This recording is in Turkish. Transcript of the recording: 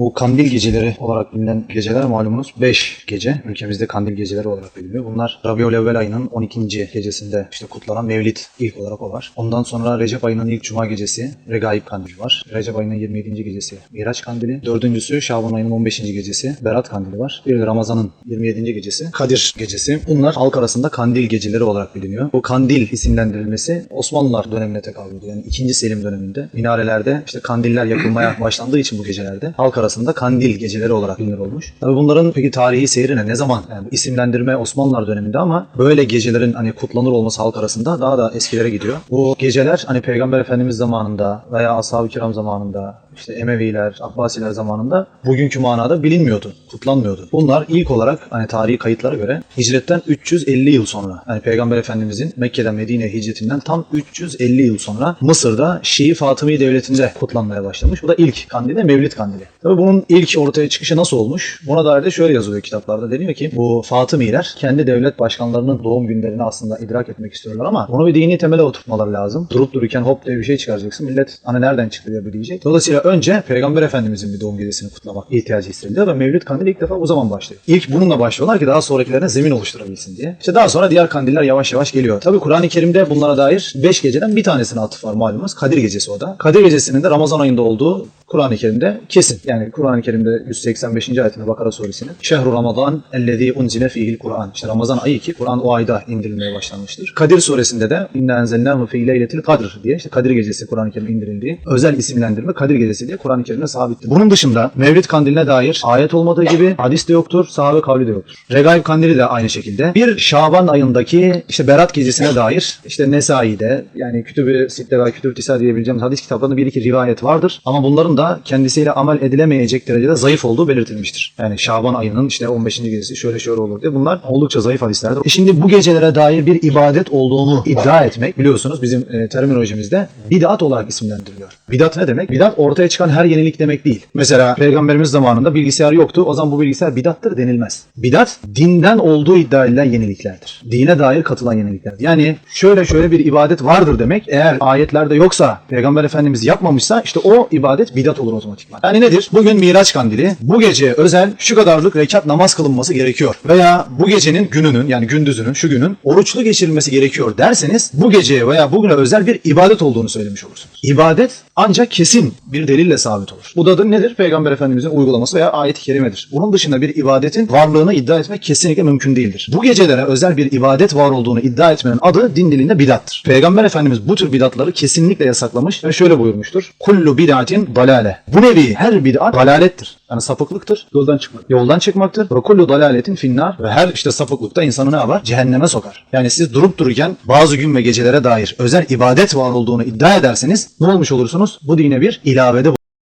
Bu kandil geceleri olarak bilinen geceler malumunuz 5 gece. Ülkemizde kandil geceleri olarak biliniyor. Bunlar Rabiul Evvel ayının 12. gecesinde işte kutlanan Mevlid ilk olarak o var. Ondan sonra Recep ayının ilk cuma gecesi Regaib kandili var. Recep ayının 27. gecesi Miraç kandili. Dördüncüsü Şaban ayının 15. gecesi Berat kandili var. Bir de Ramazan'ın 27. gecesi Kadir gecesi. Bunlar halk arasında kandil geceleri olarak biliniyor. Bu kandil isimlendirilmesi Osmanlılar dönemine tekabül ediyor. Yani 2. Selim döneminde minarelerde işte kandiller yakılmaya başlandığı için bu gecelerde halk arasında kandil geceleri olarak bilinir olmuş. Tabii bunların peki tarihi seyrine ne zaman yani isimlendirme Osmanlılar döneminde ama böyle gecelerin hani kutlanır olması halk arasında daha da eskilere gidiyor. Bu geceler hani Peygamber Efendimiz zamanında veya Ashab-ı Kiram zamanında işte Emeviler, Abbasiler zamanında bugünkü manada bilinmiyordu, kutlanmıyordu. Bunlar ilk olarak hani tarihi kayıtlara göre hicretten 350 yıl sonra yani Peygamber Efendimizin Mekke'den Medine'ye hicretinden tam 350 yıl sonra Mısır'da Şii Fatımi Devleti'nde kutlanmaya başlamış. Bu da ilk kandili Mevlid kandili. Tabii bunun ilk ortaya çıkışı nasıl olmuş? Buna dair de şöyle yazılıyor kitaplarda. Deniyor ki bu Fatımiler kendi devlet başkanlarının doğum günlerini aslında idrak etmek istiyorlar ama bunu bir dini temele oturtmaları lazım. Durup dururken hop diye bir şey çıkaracaksın. Millet hani nereden çıktı diye bir diyecek. Dolayısıyla önce Peygamber Efendimizin bir doğum gecesini kutlamak ihtiyacı hissediliyor ve Mevlid kandili ilk defa o zaman başlıyor. İlk bununla başlıyorlar ki daha sonrakilerine zemin oluşturabilsin diye. İşte daha sonra diğer kandiller yavaş yavaş geliyor. Tabii Kur'an-ı Kerim'de bunlara dair 5 geceden bir tanesine atıf var malumunuz. Kadir gecesi o da. Kadir gecesinin de Ramazan ayında olduğu Kur'an-ı Kerim'de kesin. Yani Kur'an-ı Kerim'de 185. ayetinde Bakara suresinin Şehru Ramazan ellezî unzile fihil Kur'an. İşte Ramazan ayı ki Kur'an o ayda indirilmeye başlanmıştır. Kadir suresinde de inna enzelnâhu fî leyletil kadr diye işte Kadir gecesi Kur'an-ı Kerim indirildiği özel isimlendirme Kadir gecesi diye Kur'an-ı Kerim'de sabittir. Bunun dışında Mevlid kandiline dair ayet olmadığı gibi hadis de yoktur, sahabe kavli de yoktur. Regaib kandili de aynı şekilde. Bir Şaban ayındaki işte Berat gecesine dair işte Nesai'de yani Kütüb-i Sitte ve Kütüb-i diyebileceğimiz hadis kitaplarında bir iki rivayet vardır. Ama bunların da kendisiyle amel edilemeyecek derecede zayıf olduğu belirtilmiştir. Yani Şaban ayının işte 15. gecesi şöyle şöyle olur diye bunlar oldukça zayıf hadislerdir. E şimdi bu gecelere dair bir ibadet olduğunu iddia etmek biliyorsunuz bizim e, terminolojimizde bid'at olarak isimlendiriliyor. Bidat ne demek? Bidat ortaya çıkan her yenilik demek değil. Mesela peygamberimiz zamanında bilgisayar yoktu. O zaman bu bilgisayar bidattır denilmez. Bidat dinden olduğu iddia edilen yeniliklerdir. Dine dair katılan yeniliklerdir. Yani şöyle şöyle bir ibadet vardır demek. Eğer ayetlerde yoksa peygamber efendimiz yapmamışsa işte o ibadet bidat olur otomatikman. Yani nedir? Bugün Miraç kandili. Bu gece özel şu kadarlık rekat namaz kılınması gerekiyor. Veya bu gecenin gününün yani gündüzünün şu günün oruçlu geçirilmesi gerekiyor derseniz bu geceye veya bugüne özel bir ibadet olduğunu söylemiş olursunuz. İbadet ancak kesin bir delille sabit olur. Bu da adı nedir? Peygamber Efendimizin uygulaması veya ayet-i kerimedir. Bunun dışında bir ibadetin varlığını iddia etmek kesinlikle mümkün değildir. Bu gecelere özel bir ibadet var olduğunu iddia etmenin adı din dilinde bidattır. Peygamber Efendimiz bu tür bidatları kesinlikle yasaklamış ve şöyle buyurmuştur. Kullu bid'atin dalale. Bu nevi her bid'at dalalettir. Yani sapıklıktır. Yoldan çıkmak. Yoldan çıkmaktır. Ve kullu dalaletin finnar. Ve her işte sapıklıkta insanı ne yapar? Cehenneme sokar. Yani siz durup dururken bazı gün ve gecelere dair özel ibadet var olduğunu iddia ederseniz ne olmuş olursunuz? Bu dine bir ilavede